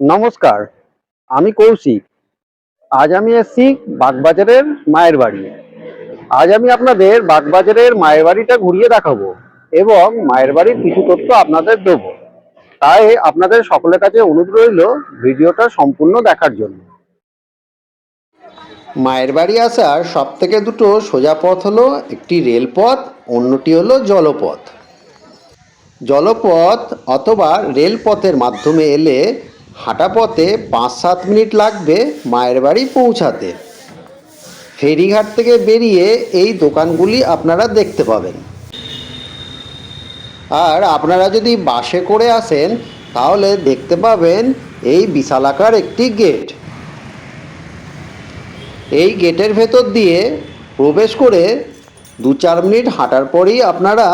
নমস্কার, আমি কৌশিক। আজ আমি এসেছি বাগবাজারের মায়ের বাড়ি। আজ আমি আপনাদের বাগবাজারের মায়ের বাড়িটা ঘুরিয়ে দেখাবো এবং মায়ের বাড়ির কিছু তথ্য আপনাদের দেবো। তাই আপনাদের সকলের কাছে অনুরোধ রইল ভিডিওটা সম্পূর্ণ দেখার জন্য। মায়ের বাড়ি আসার সব থেকে দুটো সোজা পথ হলো একটি রেলপথ, অন্যটি হলো জলপথ। জলপথ অথবা রেলপথের মাধ্যমে এলে হাঁটা পথে পাঁচ সাত মিনিট লাগবে মায়ের বাড়ি পৌঁছাতে। ফেরিঘাট থেকে বেরিয়ে এই দোকানগুলি আপনারা দেখতে পাবেন। আর আপনারা যদি বাসে করে আসেন, তাহলে দেখতে পাবেন এই বিশালাকার একটি গেট। এই গেটের ভেতর দিয়ে প্রবেশ করে দু চার মিনিট হাঁটার পরেই আপনারা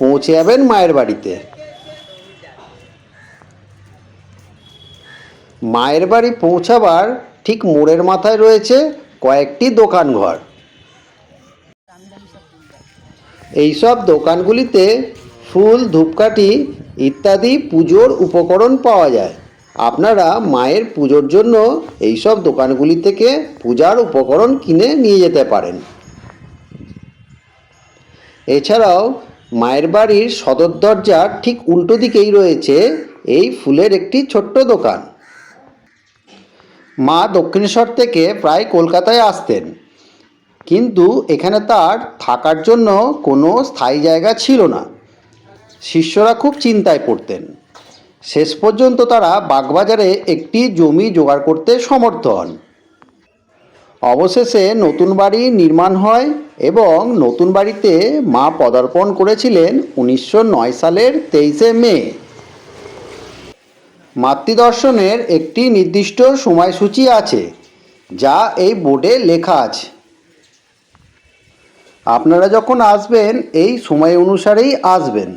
পৌঁছে যাবেন মায়ের বাড়িতে। মায়ের বাড়ি পৌঁছাবার ঠিক মোড়ের মাথায় রয়েছে কয়েকটি দোকানঘর। এইসব দোকানগুলিতে ফুল, ধূপকাঠি ইত্যাদি পুজোর উপকরণ পাওয়া যায়। আপনারা মায়ের পুজোর জন্য এইসব দোকানগুলি থেকে পূজার উপকরণ কিনে নিয়ে যেতে পারেন। এছাড়াও মায়ের বাড়ির সদর দরজার ঠিক উল্টো দিকেই রয়েছে এই ফুলের একটি ছোট্ট দোকান। মা দক্ষিণেশ্বর থেকে প্রায় কলকাতায় আসতেন। কিন্তু এখানে তার থাকার জন্য কোনো স্থায়ী জায়গা ছিল না। শিষ্যরা খুব চিন্তায় পড়তেন। শেষ পর্যন্ত তারা বাগবাজারে একটি জমি জোগাড় করতে সমর্থ হন। অবশেষে নতুন বাড়ি নির্মাণ হয় এবং নতুন বাড়িতে মা পদার্পণ করেছিলেন উনিশশো নয় সালের তেইশে মে। মাতৃদর্শনের একটি নির্দিষ্ট সময়সূচি আছে, যা এই বোর্ডে লেখা আছে। আপনারা যখন আসবেন, এই সময় অনুসারেই আসবেন।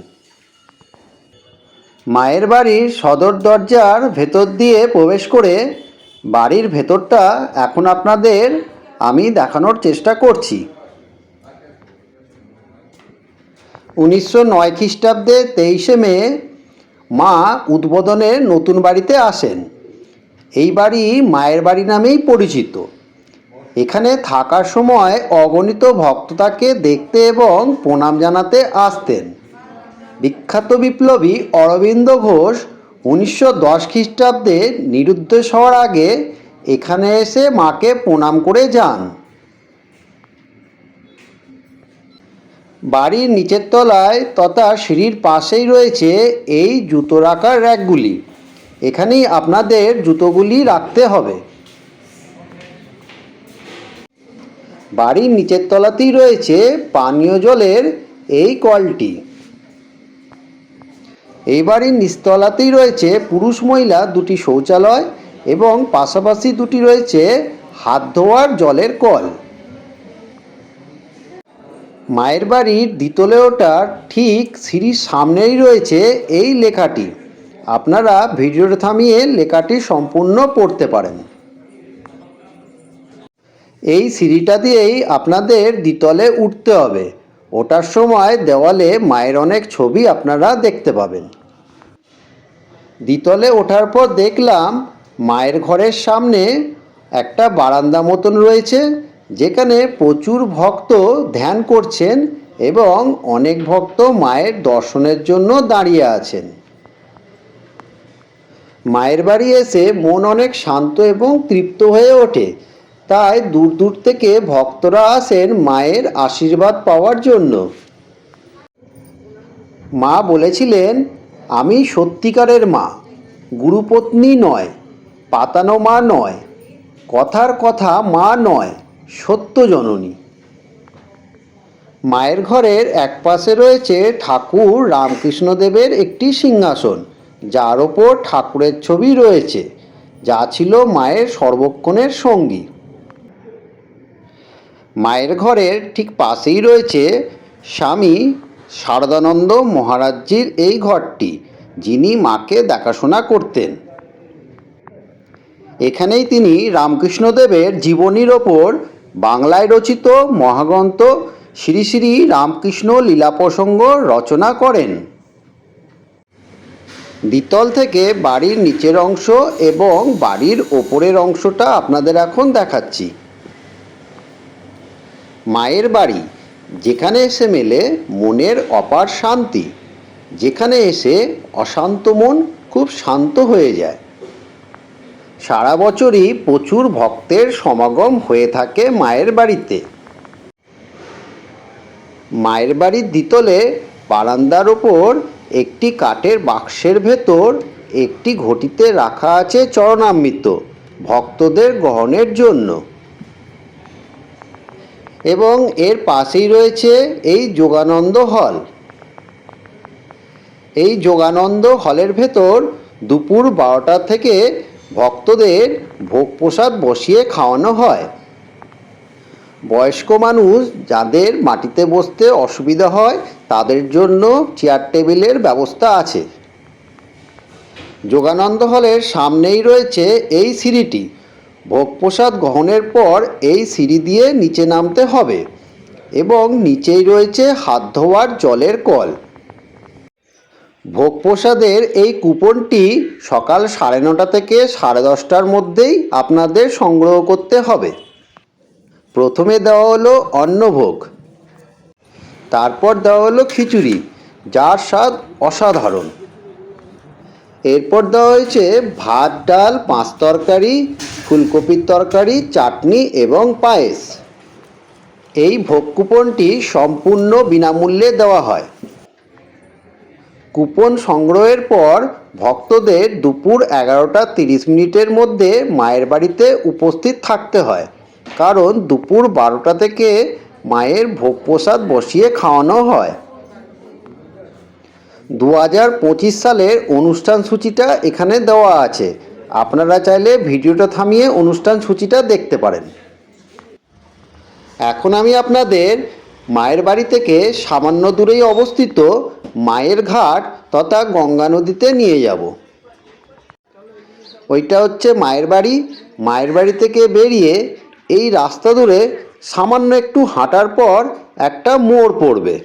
মায়ের বাড়ির সদর দরজার ভেতর দিয়ে প্রবেশ করে বাড়ির ভেতরটা এখন আপনাদের আমি দেখানোর চেষ্টা করছি। উনিশশো নয় খ্রিস্টাব্দে তেইশে মে মা উদ্বোধনের নতুন বাড়িতে আসেন। এই বাড়ি মায়ের বাড়ি নামেই পরিচিত। এখানে থাকার সময় অগণিত ভক্ত তাকে দেখতে এবং প্রণাম জানাতে আসতেন। বিখ্যাত বিপ্লবী অরবিন্দ ঘোষ উনিশশো দশ খ্রিস্টাব্দে নিরুদ্দেশ হওয়ার আগে এখানে এসে মাকে প্রণাম করে যান। বাড়ির নিচের তলায় তথা সিঁড়ির পাশেই রয়েছে এই জুতো রাখার র্যাকগুলি। এখানেই আপনাদের জুতোগুলি রাখতে হবে। বাড়ির নিচের তলাতেই রয়েছে পানীয় জলের এই কলটি। এই বাড়ির নিচতলাতেই রয়েছে পুরুষ মহিলা দুটি শৌচালয় এবং পাশাপাশি দুটি রয়েছে হাত ধোয়ার জলের কল। মায়ের বাড়ির দ্বিতলে ওঠার ঠিক সিঁড়ির সামনেই রয়েছে এই লেখাটি। আপনারা ভিডিওটা থামিয়ে লেখাটি সম্পূর্ণ পড়তে পারেন। এই সিঁড়িটা দিয়েই আপনাদের দ্বিতলে উঠতে হবে। ওঠার সময় দেওয়ালে মায়ের অনেক ছবি আপনারা দেখতে পাবেন। দ্বিতলে ওঠার পর দেখলাম মায়ের ঘরের সামনে একটা বারান্দা মতন রয়েছে। যেখানে প্রচুর ভক্ত ধ্যান করছেন এবং অনেক ভক্ত মায়ের দর্শনের জন্য দাঁড়িয়ে আছেন। মায়ের বাড়ি এসে মন অনেক শান্ত এবং তৃপ্ত হয়ে ওঠে। তাই দূর দূর থেকে ভক্তরা আসেন মায়ের আশীর্বাদ পাওয়ার জন্য। মা বলেছিলেন, আমি সত্যিকারের মা, গুরুপত্নী নয়, পাতানো মা নয়, কথার কথা মা নয় সত্য জননী। মায়ের ঘরের এক পাশে রয়েছে ঠাকুর রামকৃষ্ণদেবের একটি সিংহাসন, যার ওপর ঠাকুরের ছবি রয়েছে, যা ছিল মায়ের সর্বক্ষণের সঙ্গী। মায়ের ঘরের ঠিক পাশেই রয়েছে স্বামী শারদানন্দ মহারাজজির এই ঘরটি, যিনি মাকে দেখাশোনা করতেন। এখানেই তিনি রামকৃষ্ণদেবের জীবনীর ওপর বাংলায় রচিত মহাগ্রন্থ শ্রী শ্রী রামকৃষ্ণ লীলা প্রসঙ্গ রচনা করেন। দ্বিতল থেকে বাড়ির নিচের অংশ এবং বাড়ির ওপরের অংশটা আপনাদের এখন দেখাচ্ছি। মায়ের বাড়ি, যেখানে এসে মেলে মনের অপার শান্তি, যেখানে এসে অশান্ত মন খুব শান্ত হয়ে যায়। সারা বছরই প্রচুর ভক্তের সমাগম হয়ে থাকে মায়ের বাড়িতে। মায়ের বাড়ির দ্বিতলে বারান্দার ওপর একটি কাঠের বাক্সের ভেতর একটি ঘটিতে রাখা আছে চরণামৃত ভক্তদের গ্রহণের জন্য। এবং এর পাশেই রয়েছে এই যোগানন্দ হল। এই যোগানন্দ হলের ভেতর দুপুর বারোটা থেকে ভক্তদের ভোগ প্রসাদ বসিয়ে খাওয়ানো হয়। বয়স্ক মানুষ যাদের মাটিতে বসতে অসুবিধা হয়, তাদের জন্য চেয়ার টেবিলের ব্যবস্থা আছে। যোগানন্দ হলের সামনেই রয়েছে এই সিঁড়িটি। ভোগ প্রসাদ গ্রহণের পর এই সিঁড়ি দিয়ে নিচে নামতে হবে এবং নিচেই রয়েছে হাত ধোয়ার জলের কল। ভোগ প্রসাদের এই কুপনটি সকাল সাড়ে নটা থেকে সাড়ে দশটার মধ্যেই আপনাদের সংগ্রহ করতে হবে। প্রথমে দেওয়া হলো অন্নভোগ। তারপর দেওয়া হলো খিচুড়ি, যার স্বাদ অসাধারণ। এরপর দেওয়া হয়েছে ভাত, ডাল, পাঁচ তরকারি, ফুলকপির তরকারি, চাটনি এবং পায়েস। এই ভোগ কুপনটি সম্পূর্ণ বিনামূল্যে দেওয়া হয়। কুপন সংগ্রহের পর ভক্তদের দুপুর এগারোটা তিরিশ মিনিটের মধ্যে মায়ের বাড়িতে উপস্থিত থাকতে হয়। কারণ দুপুর বারোটা থেকে মায়ের ভোগ প্রসাদ বসিয়ে খাওয়ানো হয়। দু হাজার পঁচিশ সালের অনুষ্ঠান সূচিটা এখানে দেওয়া আছে। আপনারা চাইলে ভিডিওটা থামিয়ে অনুষ্ঠান সূচিটা দেখতে পারেন। এখন আমি আপনাদের মায়ের বাড়ি থেকে সামান্য দূরেই অবস্থিত মায়ের ঘাট তথা গঙ্গা নদীতে নিয়ে যাব। ওইটা হচ্ছে মায়ের বাড়ি। মায়ের বাড়ি থেকে বেরিয়ে এই রাস্তা ধরে সামান্য একটু হাঁটার পর একটা মোড় পড়বে।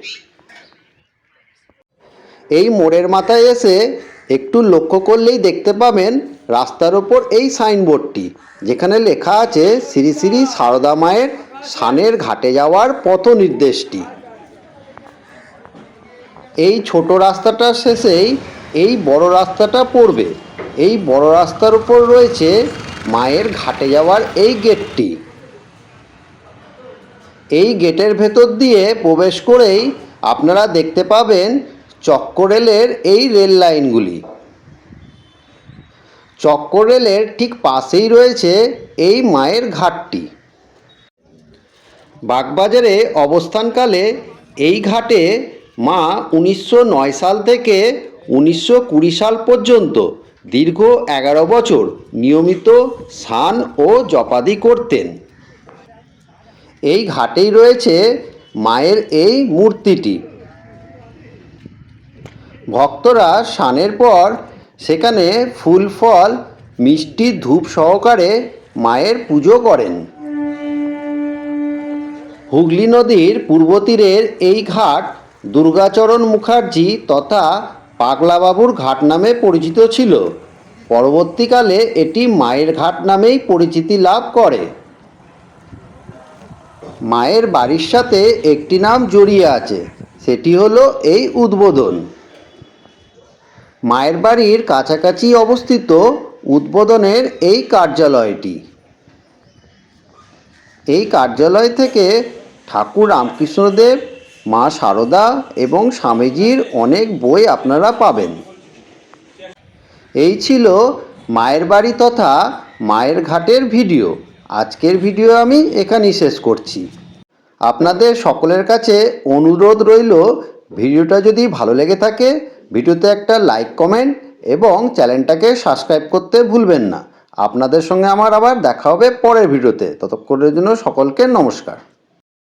এই মোড়ের মাথায় এসে একটু লক্ষ্য করলেই দেখতে পাবেন রাস্তার ওপর এই সাইনবোর্ডটি, যেখানে লেখা আছে শ্রী শ্রী সারদা মায়ের সানের ঘাটে যাওয়ার পথ নির্দেশটি এই ছোট রাস্তাটার শেষেই এই বড় রাস্তাটা পড়বে। এই বড় রাস্তার উপর রয়েছে মায়ের ঘাটে যাওয়ার এই গেটটি। এই গেটের ভেতর দিয়ে প্রবেশ করেই আপনারা দেখতে পাবেন চক্র রেলের এই রেল লাইনগুলি। চক্র রেলের ঠিক পাশেই রয়েছে এই মায়ের ঘাটটি। বাগবাজারে অবস্থানকালে এই ঘাটে মা উনিশশো নয় সাল থেকে উনিশশো কুড়ি সাল পর্যন্ত দীর্ঘ এগারো বছর নিয়মিত স্নান ও জপাদি করতেন। এই ঘাটেই রয়েছে মায়ের এই মূর্তিটি। ভক্তরা স্নানের পর সেখানে ফুল, ফল, মিষ্টি, ধূপ সহকারে মায়ের পুজো করেন। হুগলি নদীর পূর্ব তীরের এই ঘাট দুর্গাচরণ মুখার্জি তথা পাগলাবাবুর ঘাট নামে পরিচিত ছিল। পরবর্তীকালে এটি মায়ের ঘাট নামেই পরিচিতি লাভ করে। মায়ের বাড়ির সাথে একটি নাম জড়িয়ে আছে, সেটি হলো এই উদ্বোধন। মায়ের বাড়ির কাছাকাছি অবস্থিত উদ্বোধনের এই কার্যালয়টি। এই কার্যালয় থেকে ঠাকুর রামকৃষ্ণদেব, মা সারদা এবং স্বামীজির অনেক বই আপনারা পাবেন। এই ছিল মায়ের বাড়ি তথা মায়ের ঘাটের ভিডিও। আজকের ভিডিও আমি এখানেই শেষ করছি। আপনাদের সকলের কাছে অনুরোধ রইল, ভিডিওটা যদি ভালো লেগে থাকে, ভিডিওতে একটা লাইক, কমেন্ট এবং চ্যানেলটাকে সাবস্ক্রাইব করতে ভুলবেন না। আপনাদের সঙ্গে আমার আবার দেখা হবে পরের ভিডিওতে। ততক্ষণের জন্য সকলকে নমস্কার।